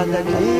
cada dia.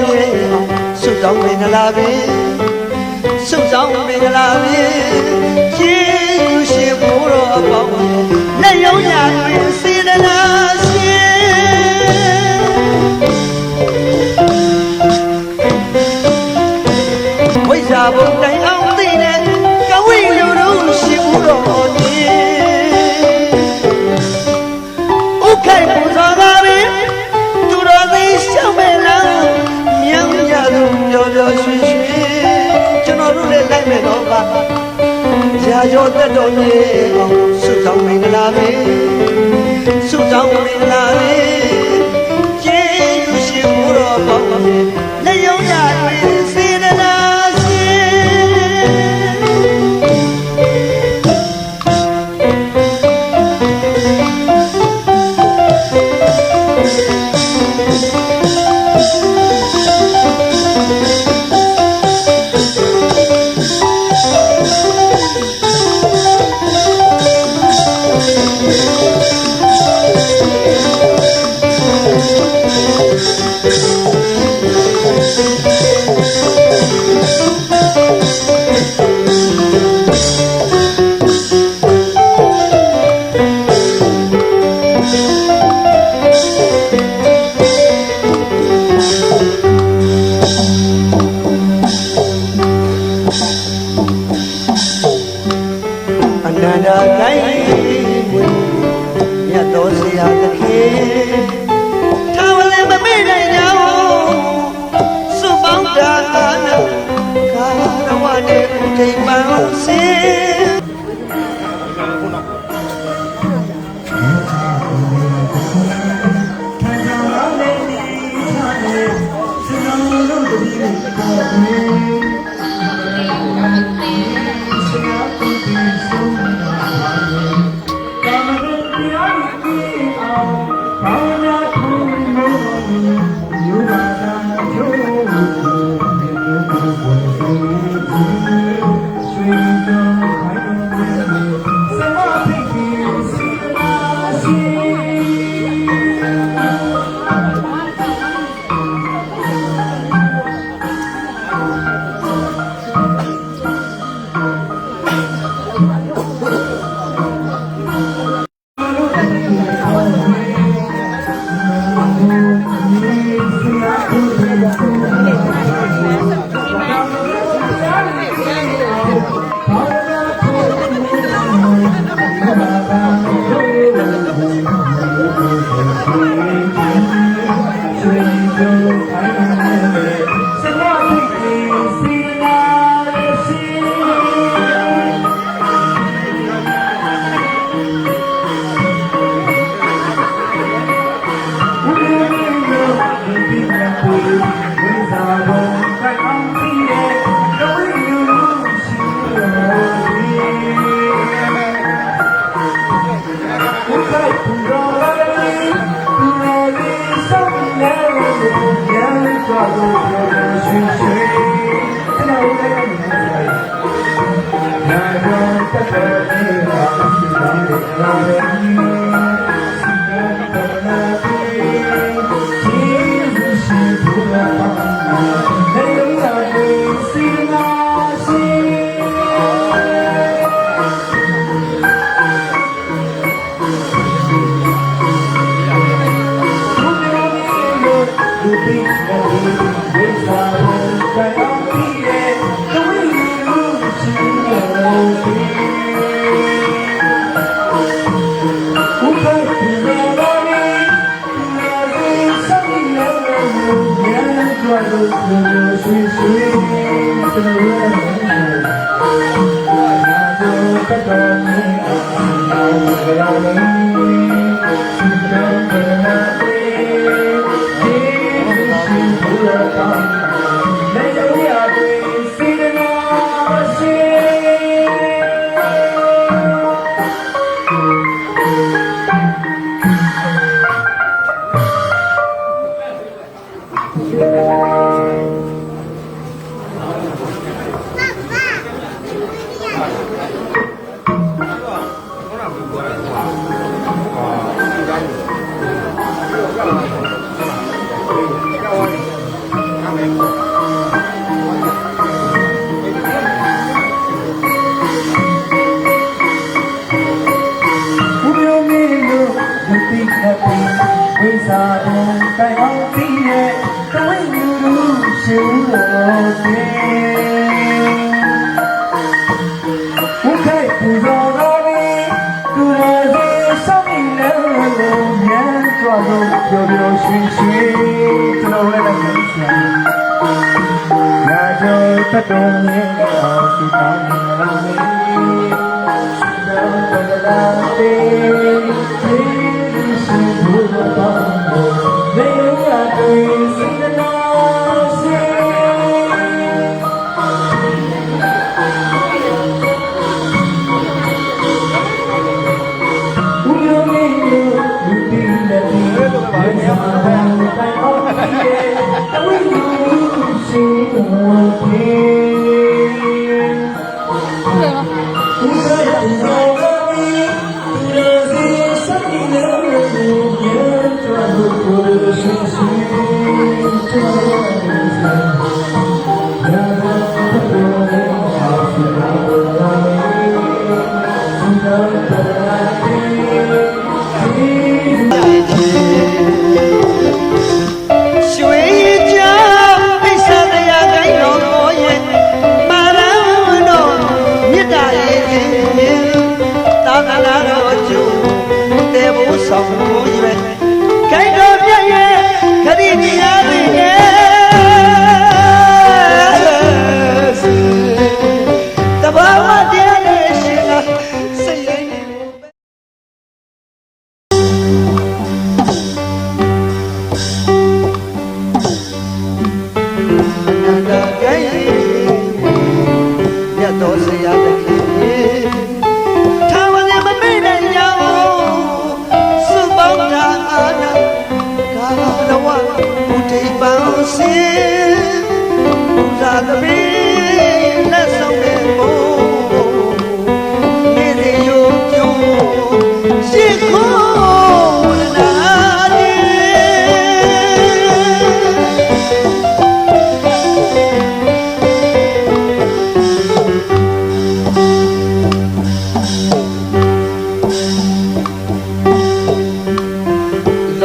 တော်မြင်ဆုတောင်းမင်္ဂလာပင်ဆုတောင်းမင်္ဂလာပင် မျိုးအတွက်တော်ရေအောင်ဆုတောင်းမင်္ဂလာပေးဆုတောင်းမင်္ဂလာပေး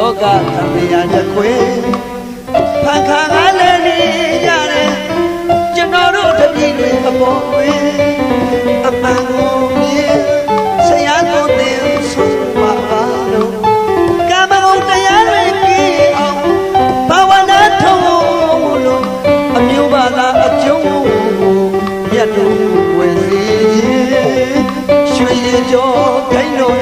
လောကသမယာတစ်ခွေဖန်ခါကလည်းနေရတယ်ကျွန်တော်တို့တပြည်တွေအပေါ်တွင်အမှန်ကိုမြင်ဆရာတော်သင်ဆုံးမပါလို့ကမ္မဂုဏ်တရားတွေကင်းအောင်ဘာဝနာထုံးလို့အမျိုးဘာသာအကျုံးကိုရတုဝင်စေခြင်းရွှေရည်ကြောဂိုင်းတော်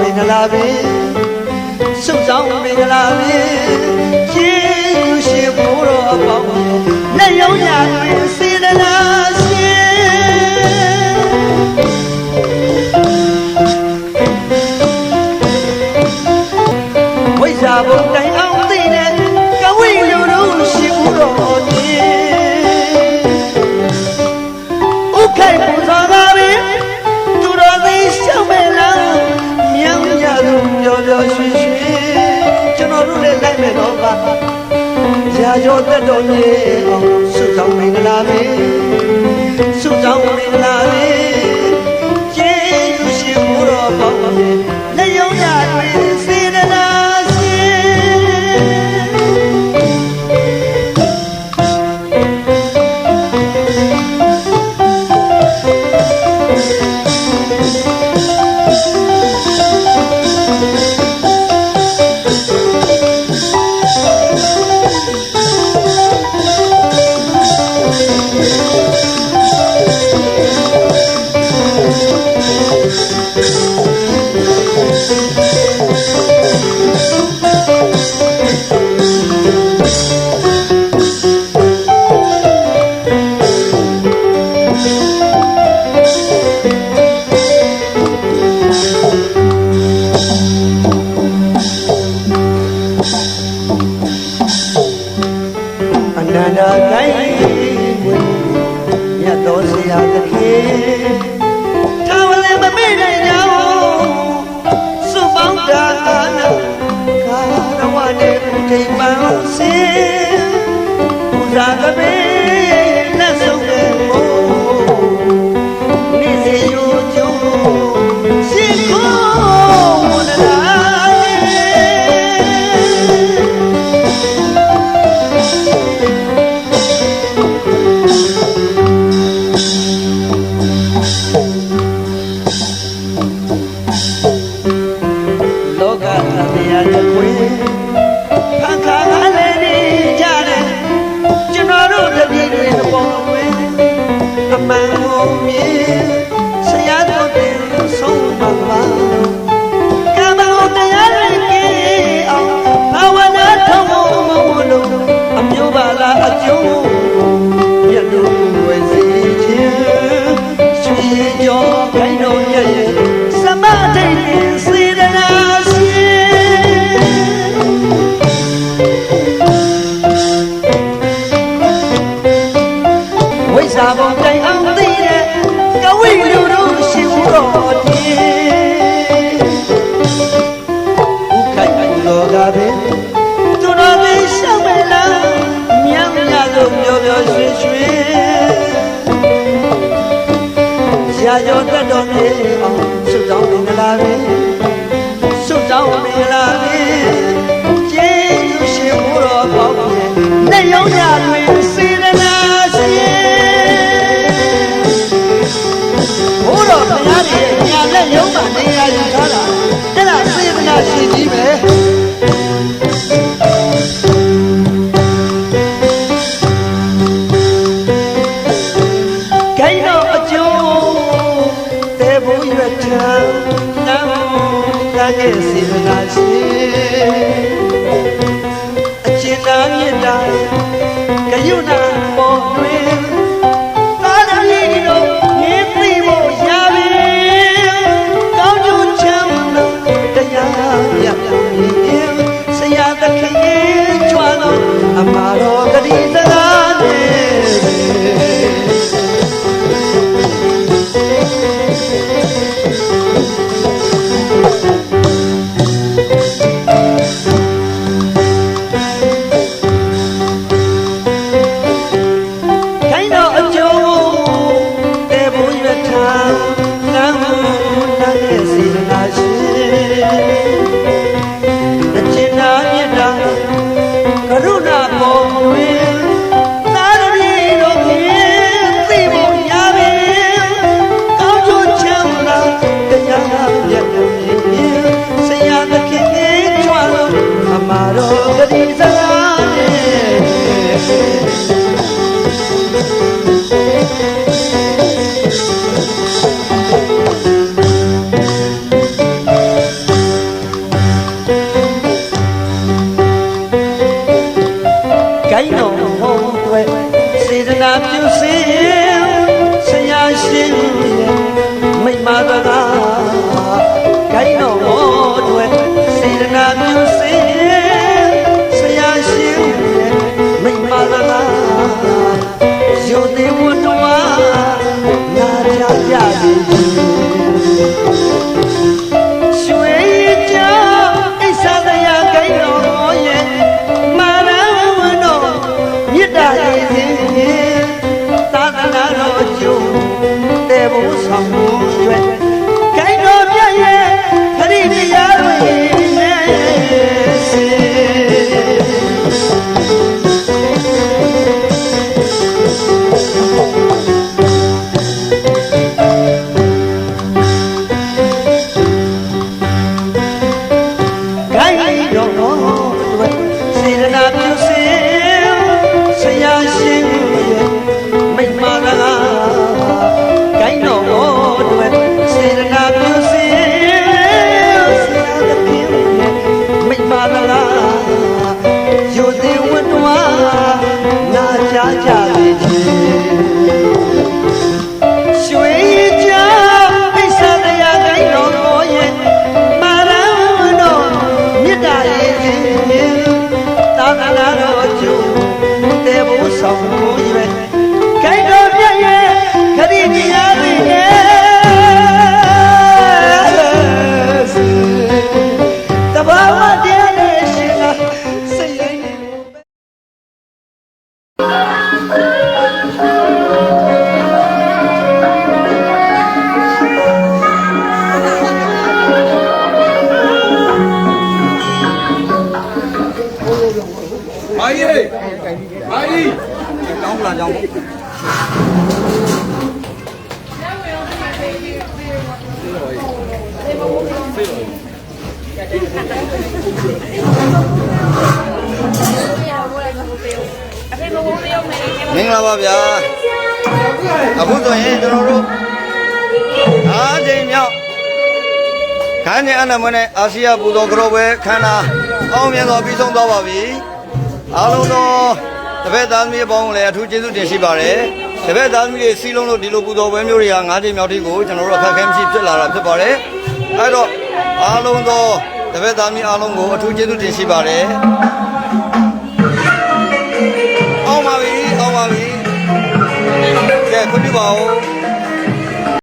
မင်္ဂလာပင်ဆုတောင်းမင်္ဂလာပင် ဘိုးတော်ဘုရားတွေရဲ့ညာလက်ရုံးမှာနေရာယူထားတာအဲ့ဒါစေတနာရှင်ကြီးပဲ my love. မင်္ဂလာပါဗျာအခုဆိုရင်ကျွန်တော်တို့အားချိန်မြောက်ခန်းနဲ့အနမနဲ့အာဆီယပူဇော်ကြောပွဲခန္ဓာအောင်မြင်စွာပြီးဆုံးသွားပါပြီအားလုံးသောတပည့်သားသမီးအပေါင်းကိုလည်းအထူးကျေးဇူးတင်ရှိပါတယ်တပည့်သားသမီးတွေစီလုံးလို့ဒီလိုပူဇော်ပွဲမျိုးတွေက၅ချိန်မြောက်တိကိုကျွန်တော်တို့အခက်အခဲမရှိဖြစ်လာတာဖြစ်ပါတယ်အဲ့တော့အားလုံးသောတပည့်သားသမီးအားလုံးကိုအထူးကျေးဇူးတင်ရှိပါတယ် 温蒂宝